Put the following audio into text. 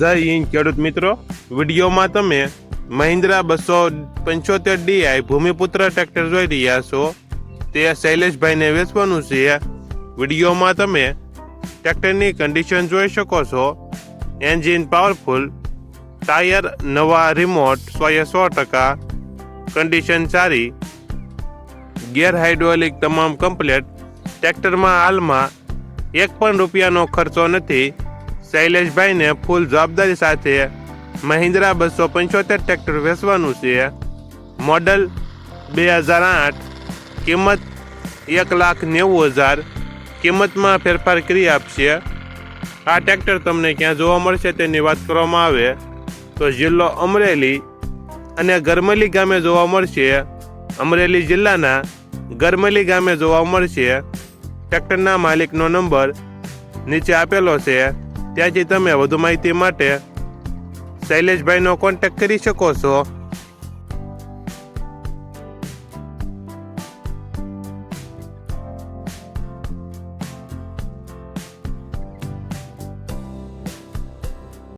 જય હિન્દ, ખેડૂત મિત્રો. વિડીયોમાં તમે મહિન્દ્રા બસો પંચોતેર ડીઆઈ ભૂમિપુત્ર ટ્રેક્ટર જોઈ રહ્યા છો. તે શૈલેષભાઈને વેચવાનું છે. વિડીયોમાં તમે ટ્રેક્ટરની કન્ડિશન જોઈ શકો છો. એન્જિન પાવરફુલ ટાયર નવા રિમોટ સોએ સો ટકા કન્ડિશન સારી, ગેર હાઇડ્રોલિક તમામ કમ્પ્લેટ ટ્રેક્ટરમાં હાલમાં એક પણ રૂપિયાનો ખર્ચો નથી. શૈલેષભાઈને ફૂલ જવાબદારી સાથે મહિન્દ્રા બસો પંચોતેર ટ્રેક્ટર વેચવાનું છે. મોડલ બે હજાર આઠ. કિંમત એક લાખ નેવું હજાર. કિંમતમાં ફેરફાર કરી આપશે. આ ટ્રેક્ટર તમને ક્યાં જોવા મળશે તેની વાત કરવામાં આવે. તો જિલ્લો અમરેલી અને ગરમલી ગામે જોવા મળશે. અમરેલી જિલ્લાના ગરમલી ગામે જોવા મળશે. ટ્રેક્ટરના માલિકનો નંબર નીચે આપેલો છે. ત્યાંથી તમે વધુ માહિતી માટે શૈલેષભાઈનો કોન્ટેક્ટ કરી શકો છો.